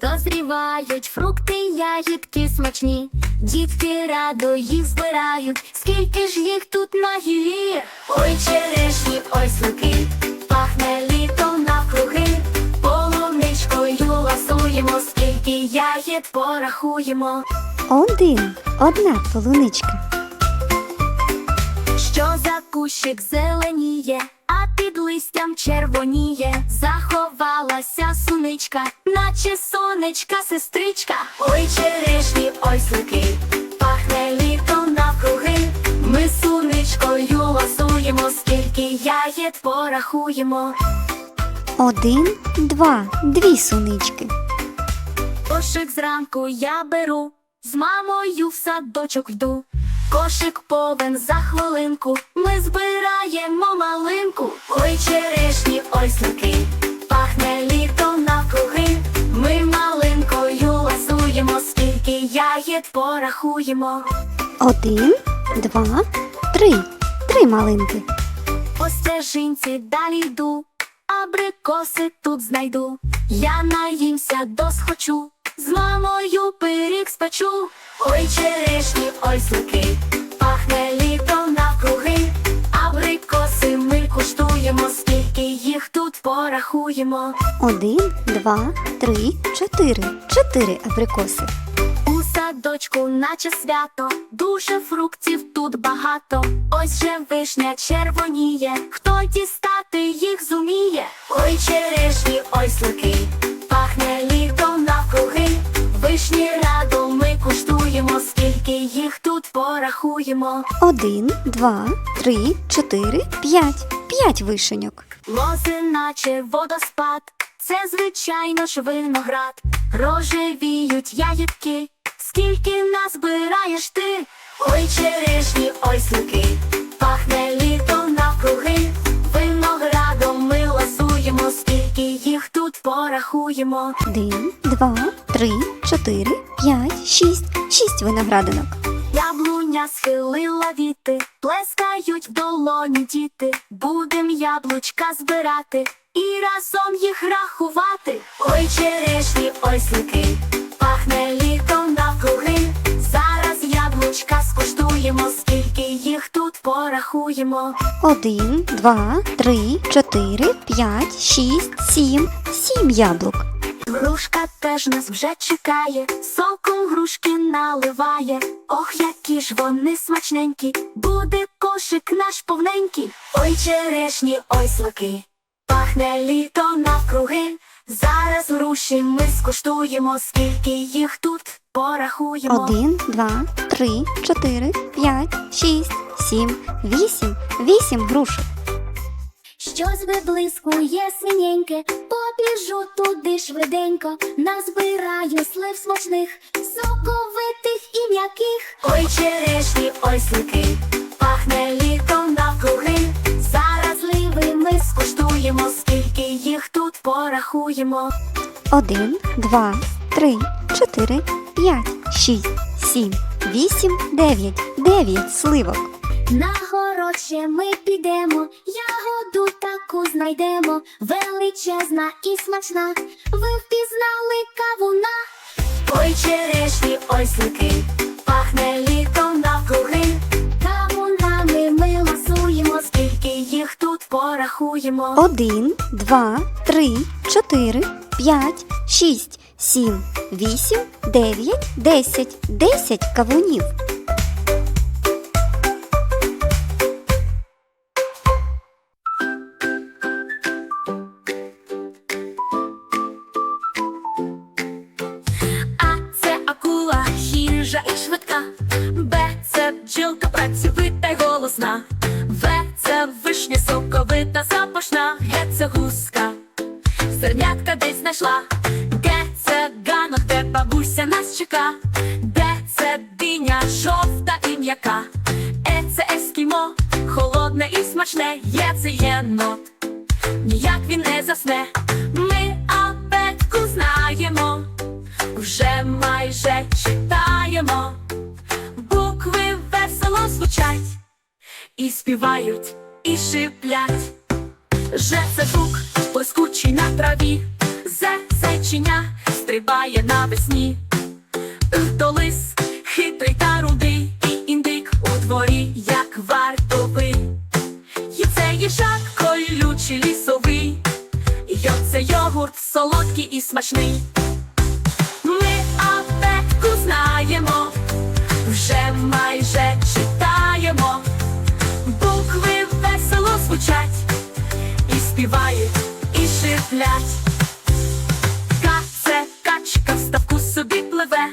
дозрівають, фрукти, ягідки смачні. Дітки радо їх збирають, скільки ж їх тут на гілі. Ой, черешні, ой, слики, пахне літом навкруги. Полуничкою ласуємо, скільки ягід порахуємо. Один. Одна полуничка. Що за кущик зеленіє, а під листям червоніє, заховалася суничка, наче сонечка, сестричка. Ой, черешні, ой, слики, пахне літом навкруги. Ми суничкою ласуємо, скільки ягід порахуємо. Один, два, дві сунички. Кошик зранку я беру, з мамою в садочок йду. Кошик повен за хвилинку, ми збираємо малинку. Ой, черешні, ой, слики, пахне літом навкруги. Ми малинкою ласуємо, скільки ягід порахуємо. Один, два, три. Три малинки. По стежинці далі йду, абрикоси тут знайду. Я наїмся досхочу, з мамою пиріг спечу. Ой, черешні, ой, слики, пахне літом навкруги. Абрикоси ми куштуємо, скільки їх тут порахуємо. Один, два, три, чотири. Чотири абрикоси. У садочку, наче свято, дуже фруктів тут багато. Ось же вишня червоніє, хто дістати їх зуміє. Ой, черешні, ой, слики, пахне навкруги. Вишні радо ми куштуємо, скільки їх тут порахуємо. Один, два, три, чотири, п'ять. П'ять вишеньок. Лози, наче водоспад, це звичайно ж виноград. Рожевіють ягідки, скільки назбираєш ти. Ой, черешні, ой, слики, пахне літом навкруги. Виноградом ми ласуємо, скільки їх тут порахуємо. Один, два, три, чотири, п'ять, шість. Шість виноградинок. Яблуня схилила віти, плескають в долоні діти. Будем яблучка збирати і разом їх рахувати. Ой, черешні, ой, слики, пахне літом навкруги. Зараз яблучка скуштуємо, скільки їх тут порахуємо. Один, два, три, чотири, п'ять, шість, сім. Сім яблук. Грушка теж нас вже чекає, соком грушки наливає. Ох, які ж вони смачненькі, буде кошик наш повненький. Ой, черешні, ой, слики, пахне літо навкруги. Зараз груші ми скуштуємо, скільки їх тут порахуємо. Один, два, три, чотири, п'ять, шість, сім, вісім. Вісім грушок. Щось виблискує синеньке, побіжу туди швиденько, назбираю слив смачних, соковитих і м'яких. Ой, черешні, ой, слики, пахне літом навкруги. Зараз ливи ми скуштуємо, скільки їх тут порахуємо. Один, два, три, чотири, п'ять, шість, сім, вісім, дев'ять. Дев'ять сливок. На город ми підемо, ягоду таку знайдемо, величезна і смачна. Ви впізнали кавуна. Ой, черешні, ой, слики, пахне літом навкруги. Кавунами ми ласуємо, скільки їх тут порахуємо. Один, два, три, чотири, п'ять, шість, сім, вісім, дев'ять, десять. Десять кавунів. Соковита, запашна. Г це гуска, сернятка десь знайшла. Г це ганок, де бабуся нас чека. Д це диня, жовта і м'яка. Е це ескімо, холодне і смачне. Є це єнот, ніяк він не засне. Ми абетку знаємо вже майже читаємо, букви весело звучать, і співають, і шиплять. Же це жук, блискучий на траві, зе зайчиня, стрибає навесні. То лис хитрий та рудий, і індик у дворі, як вартовий. І це їжак колючий лісовий, і це йогурт солодкий і смачний. Шиплять. Ка це качка в ставку собі пливе,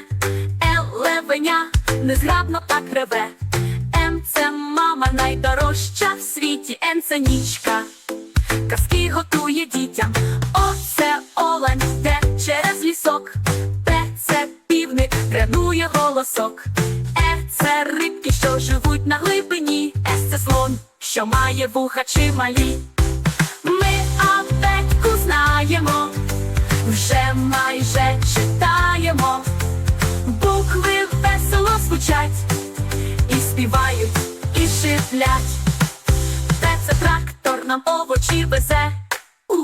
елевеня незграбно так реве. М це мама найдорожча в світі, Н це нічка. Казки готує дітям. О, це олень, де через лісок. П це півник, тренує голосок. Е це рибки, що живуть на глибині. С це слон, що має вуха чималі. Ми знаємо, вже майже читаємо. Букви весело звучать, і співають, і шиплять. Те це трактор нам овочі везе. У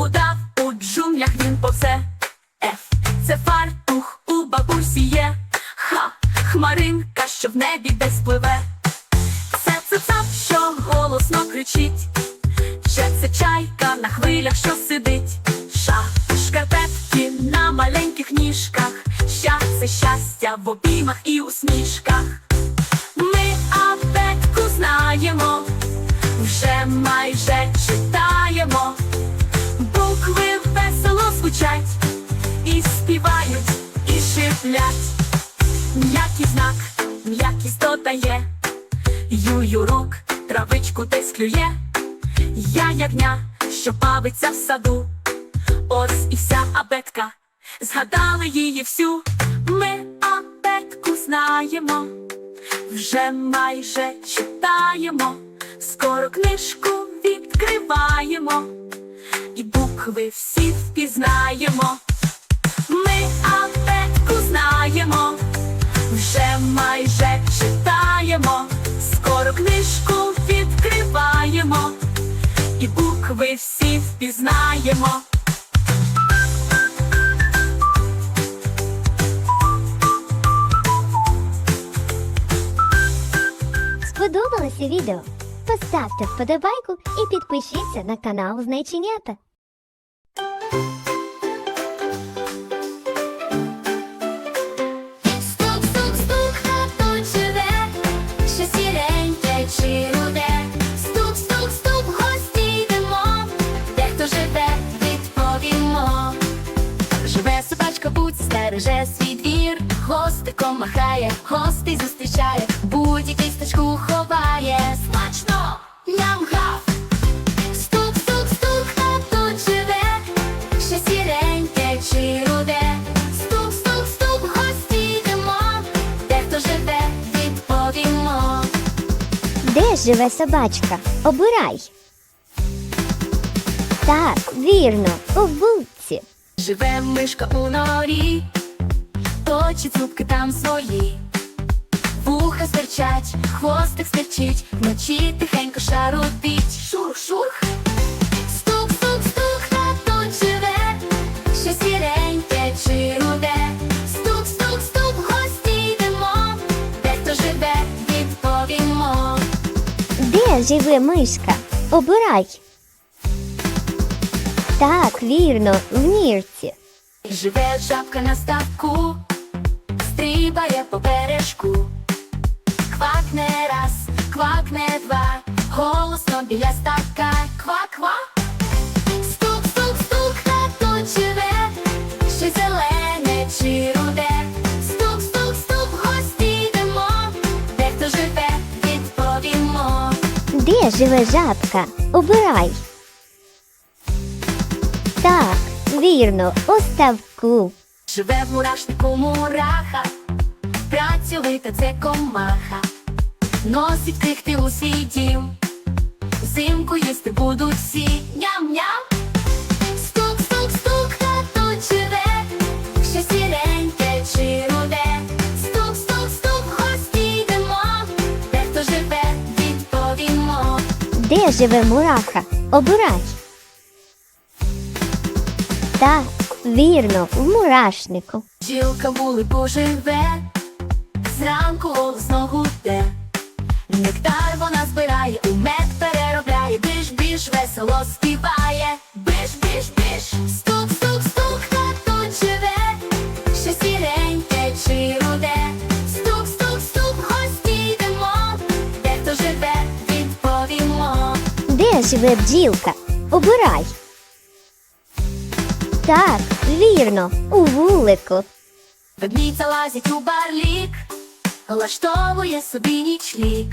удав у джунглях він повзе. Ф це фартух у бабусі є. Х хмаринка, що в небі десь пливе. Це це цап, що голосно кричить. Ще це чайка на хвилях, що сидить. В обіймах і усмішках. Ми абетку знаємо, вже майже читаємо. Букви весело звучать, і співають, і шиплять. М'який знак, м'якість додає. Ю-юрук, травичку десь клює. Я ягня, що бавиться в саду. Ось і вся абетка, згадали її всю. Знаємо, вже майже читаємо, скоро книжку відкриваємо, і букви всі впізнаємо. Ми абетку знаємо, вже майже читаємо, скоро книжку відкриваємо, і букви всі впізнаємо. Сподобалося відео? Поставте вподобайку і підпишіться на канал Знайченята. Стук, стук, стук, хто живе, що сіреньке чи руде. Стук, стук, стук, гості йдемо, де живе, відповімо. Живе собачка, будь стереже свій двір, хвостиком махає, гостей зустрічає, будь кісточку ховає. Смачно! Ням-гав! Стук, стук, стук, хто тут живе, що сіреньке чи руде. Стук, стук, стук, гості йдемо, де хто живе, відповімо. Де живе собачка? Обирай. Так, вірно, у будці. Живе мишка у норі, точить зубки там свої. Вуха стирчать, хвостик стирчить, вночі тихенько шарудить. Шух-шух. Стук, стук, стук, хто тут живе, що сіреньке чи руде. Стук, стук, стук, гості йдемо, де хто живе, відповімо. Де живе мишка? Обирай. Так, вірно, в нірці. Живе жабка на ставку, стрибає по бережку. Квакне раз, квакне два, голосно біля ставка, ква-ква. Стук, стук, стук, хто живе, що зелене чи руде. Стук, стук, стук, гості йдемо, де хто живе, відповімо. Де живе жабка? Обирай. Так, вірно, у ставку. Живе в мурашнику мураха, працьовита це комаха, носить крихти у свій дім, взимку їсти будуть всі ням-ням. Де живе, відповімо. Де живе мураха? Обирай. Так, вірно, в мурашнику. Бджілка вулику живе, зранку голосно гуде. Нектар вона збирає, у мед переробляє, біж, біж, весело співає. Біж, біж, біж, стук, стук, стук, хто тут живе, що сіреньке чи руде. Стук, стук, стук, гості йдемо, де хто живе, відповімо. Де живе бджілка? Обирай. Так, вірно, у вулику. Ведмідь залазить у барлік, влаштовує собі нічлік.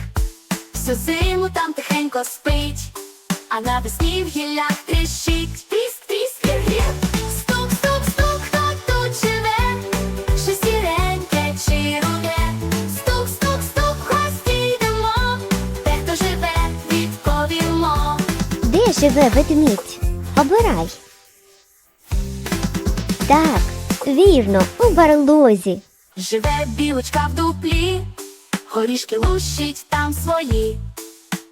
Всю зиму там тихенько спить, а навесні в гіллях тріщить. Тріск, тріск, гір. Стук, стук, стук, хто тут живе, що сіреньке чи. Стук, стук, стук, гості йдемо, де хто живе, відповімо. Де живе ведмідь? Обирай. Так, вірно, у барлозі. Живе білочка в дуплі, горішки лущить там свої.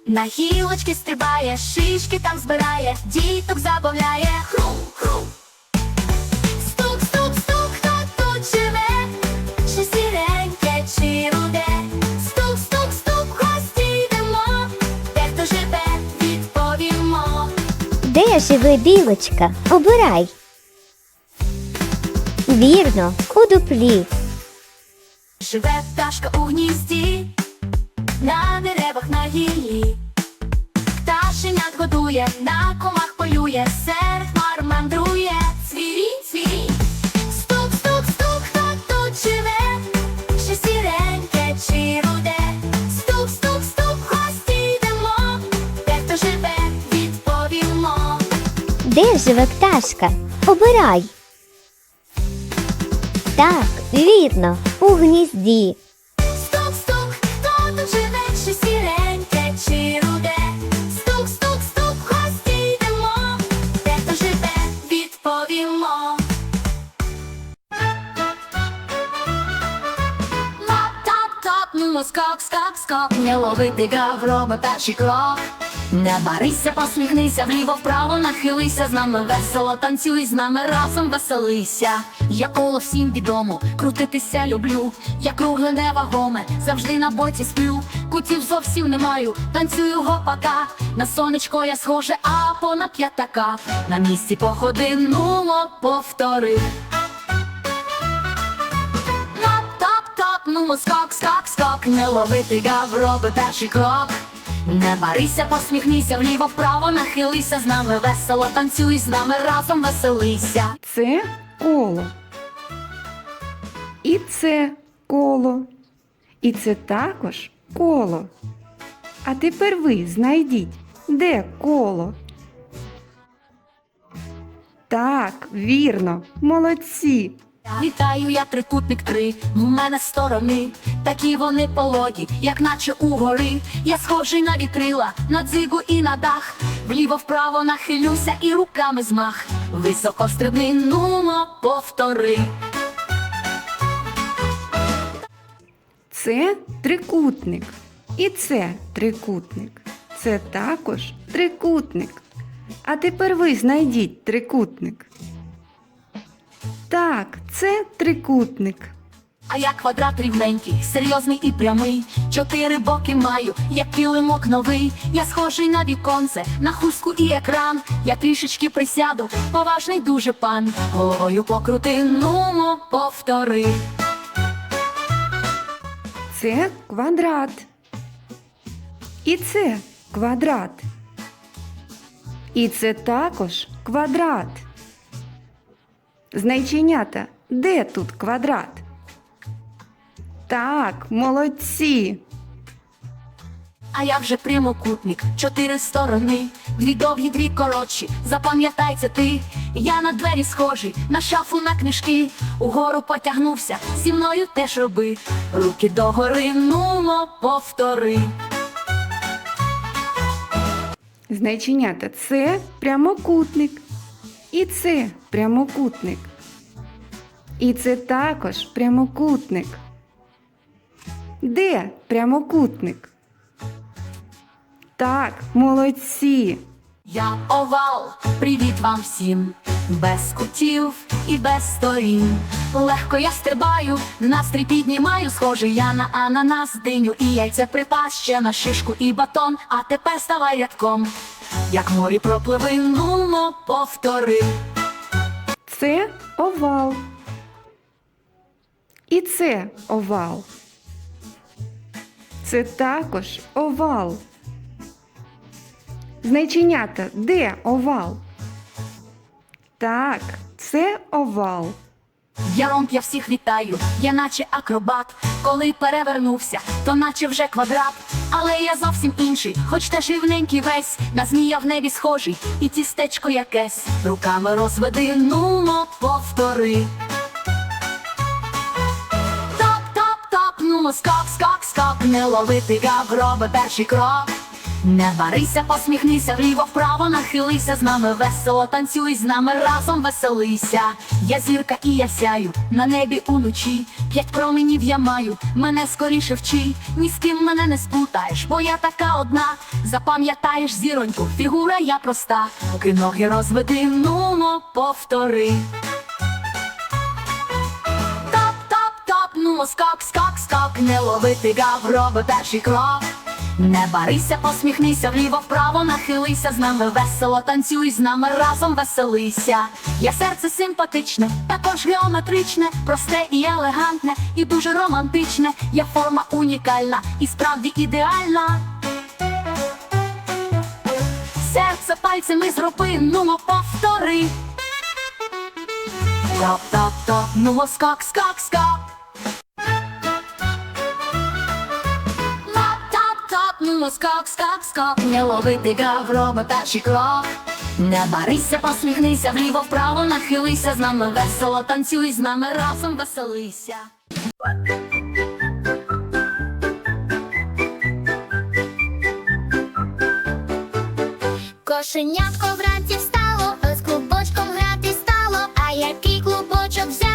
На гілочки стрибає, шишки там збирає, діток забавляє. Хрум, хрум. Стук, стук, стук, хто тут живе, чи сіреньке, чи руде. Стук, стук, стук, гості йдемо, де хто живе, відповімо. Де живе білочка? Обирай. Вірно, у дуплі. Живе пташка у гнізді, на деревах на гіллі. Пташенят годує, на комах полює, серед хмар мандрує. Цвірінь, цвірінь. Стук, стук, стук, хто тут живе, ще сіреньке чи руде. Стук, стук, стук, гості йдемо, де хто живе, відповімо. Де живе пташка? Обирай. Так, вірно, у гнізді. Стук, стук, хто тут живе, чи сіреньке, чи руде? Стук, стук, стук, гості йдемо, де хто живе, відповімо. Ну скок, скок, скок, не ловити гав, роби перший крок. Не барися, посміхнися, вліво вправо нахилися, з нами весело танцюй, з нами разом веселися. Я коло всім відомо, крутитися люблю, я кругле невагоме, завжди на боці сплю. Кутів зовсім не маю, танцюю гопака. На сонечко я схоже, а понад п'ятака. На місці походи, нумо, повтори. Топ-топ-топ, ну скок, скок, скок, не ловити гав, роби перший крок. Не барися, посміхнися, вліво вправо нахилися, з нами весело танцюй, з нами разом веселися. Це коло. І це коло. І це також коло. А тепер ви знайдіть, де коло. Так, вірно, молодці. Вітаю, я трикутник три, в мене сторони, такі вони пологі, як наче угори. Я схожий на вітрила, на дзигу і на дах. Вліво вправо нахилюся і руками змах. Високо стрибни, нумо, повтори. Це трикутник. І це трикутник. Це також трикутник. А тепер ви знайдіть трикутник. Так, це трикутник. А я квадрат рівненький, серйозний і прямий. Чотири боки маю, як килимок новий. Я схожий на віконце, на хустку і екран. Я трішечки присяду, поважний дуже пан. Головою покрути, нумо, повтори. Це квадрат. І це квадрат. І це також квадрат. Знайченята, де тут квадрат? Так, молодці. А я вже прямокутник, чотири сторони, дві довгі, дві коротші. Запам'ятай це ти. Я на двері схожий, на шафу на книжки. Угору потягнувся, зі мною теж роби. Руки догори, нумо, повтори. Знайченята, це прямокутник. І це прямокутник. І це також прямокутник. Де прямокутник? Так, молодці. Я овал, привіт вам всім. без кутів і без сторін. Легко я стрибаю, настрій піднімаю, схожий я на ананас, диню і яйце припас ще на шишку і батон, а тепер ставай рядком. Як морі пропливи, нумо повтори. Це овал. І це овал. Це також овал. Знайченята, де овал? Так, це овал. Я ромб, я всіх вітаю, я наче акробат. Коли перевернувся, то наче вже квадрат. Але я зовсім інший, хоч теж рівненький весь, на змія в небі схожий, і тістечко якесь. Руками розведи, нумо повтори. Топ, скок, скок, скок, не ловити гав, роби перший крок. Не барися, посміхнися, вліво вправо нахилися, з нами весело танцюй, з нами разом веселися. Я зірка і я сяю на небі уночі. П'ять променів я маю, мене скоріше вчи. Ні з ким мене не спутаєш, бо я така одна. Запам'ятаєш зіроньку, фігура я проста. Поки ноги розведи, нумо повтори. Топ, топ, топ, ну скок, скок, скок, не ловити гав, роби перший крок. Не барися, посміхнися, вліво вправо нахилися, з нами весело танцюй, з нами разом веселися. Я серце симпатичне, також геометричне, просте і елегантне, і дуже романтичне. Я форма унікальна і справді ідеальна. Серце пальцями зроби, нумо повтори. Топ, топ, топ, ну скок, скок, скок. Ну скок, скок, скок. Не ловити гав, роби перший крок. Не барися, посміхнися, вліво вправо нахилися, з нами весело танцюй, з нами разом веселися. Кошенятко вранці встало, з клубочком грати стало. А який клубочок взяти,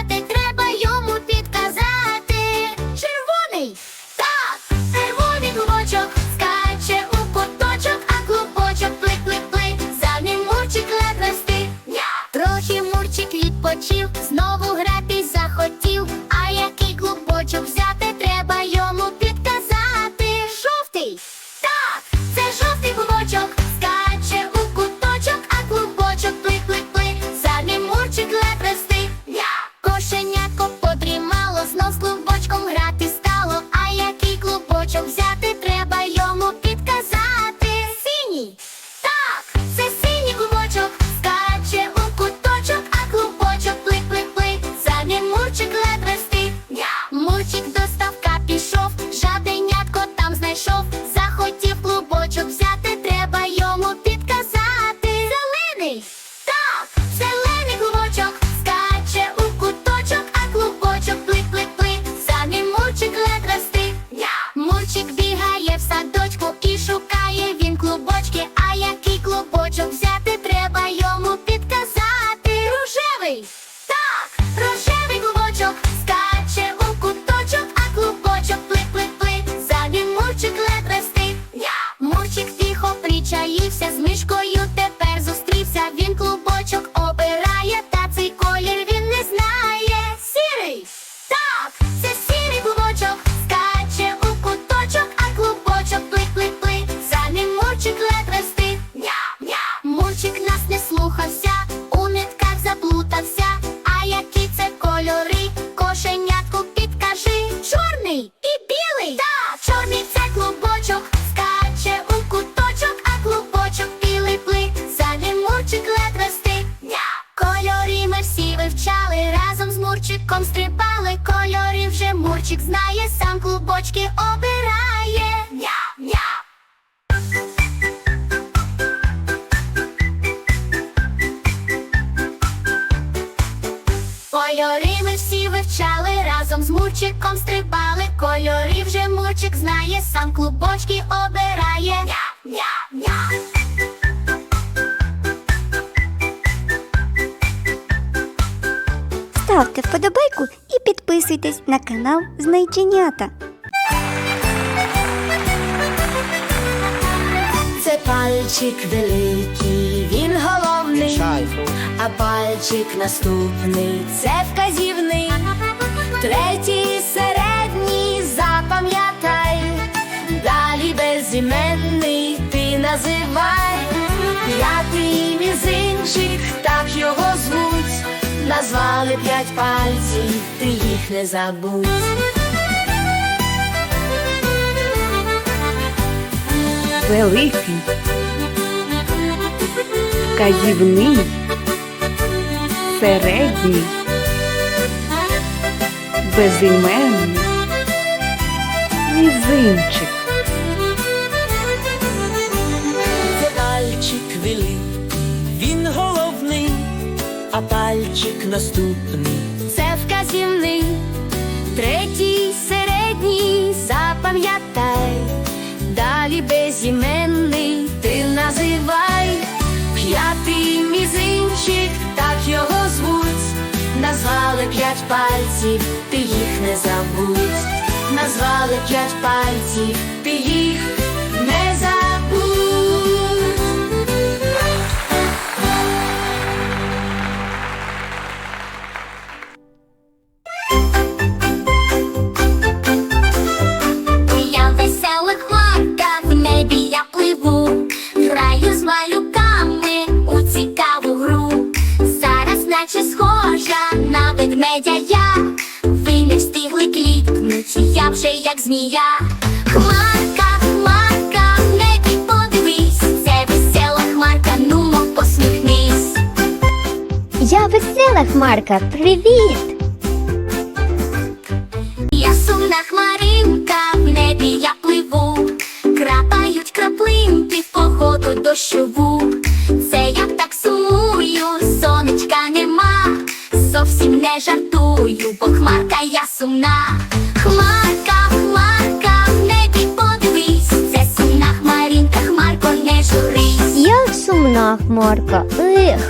ми вивчали, разом з мурчиком стрибали. Кольори вже мурчик знає, сам клубочки обирає. Ня-ня-ня. Ставте вподобайку і підписуйтесь на канал Знайченята. Це пальчик великий, він головний. Казівний, а пальчик наступний це вказівний. Третій середній запам'ятай, далі безіменний ти називай. П'ятий мізинчик, так його звуть. Назвали п'ять пальців, ти їх не забудь. Великий, вказівний, середній, безіменний, мізинчик. Це пальчик великий, він головний, а пальчик наступний. Це вказівний, третій середній, запам'ятай, далі безіменний мізинчик, так його звуть, назвали п'ять пальців, ти їх не забудь, назвали п'ять пальців, ти їх змія. Хмарка, хмарка, в небі подивись, це весела хмарка, нумо посміхнись. Я весела хмарка, привіт! Хмарка, ех,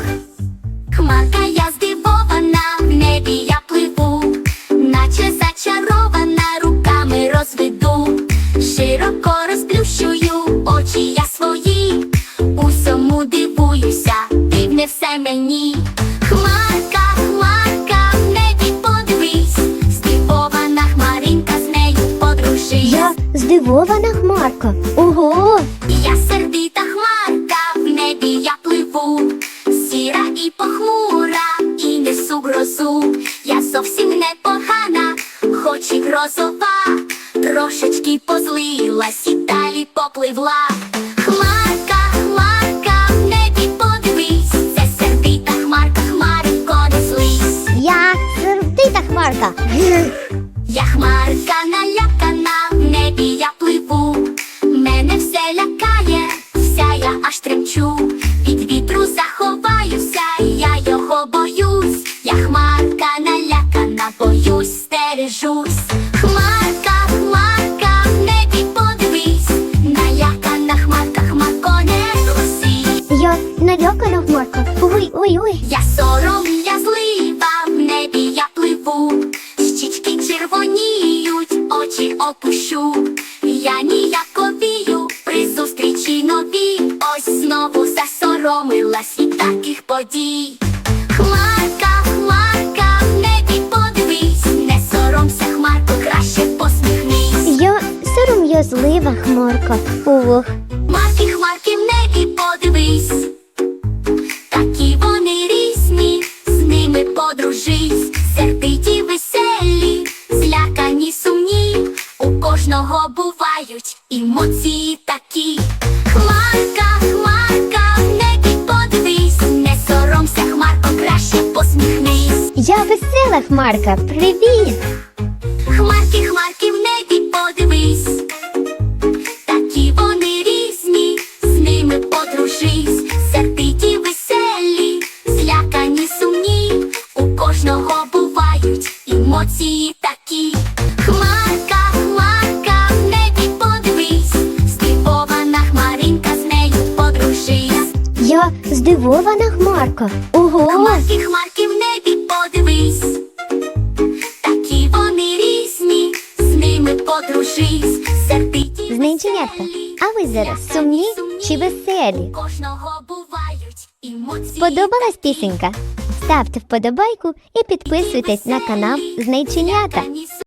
Хмарка я здивована, в небі я пливу, наче зачарована, руками розведу, широко розплющую очі я свої, усьому дивуюся, дивне все мені. Хмарка, хмарка, в небі подивись, здивована хмаринка з нею подружись. я здивована хмарка. Пливу, сіра і похмура, і несу грозу. Я зовсім не погана, хоч і грозова, трошечки позлилась і далі попливла. Хмарка, хмарка, в небі подивись, це сердита хмарка, хмаринко не злись. Я сердита хмарка. Я хмарка налякана, сором, я злива, в небі я пливу, щічки червоніють, очі опущу, я ніяковію при зустрічі нові, ось знову засоромилась і таких подій. Хмарка, хмарка, в небі подивись, не соромся, хмарко, краще посміхнись. Я сором'язлива хмарка. Ох, весела хмарка, привіт! Хмарки, хмарки в небі подивись, такі вони різні, з ними подружись, сердиті веселі, злякані сумні, у кожного бувають емоції такі. Хмарка, хмарка, в небі подивись, здивована хмаринка з нею подружись. Я здивована хмарка. Ого! Хмарки, хмарки сердиті а ви зараз сумні чи веселі? кожного бувають емоції. Сподобалась пісенька? Ставте вподобайку і підписуйтесь на канал Знайченята.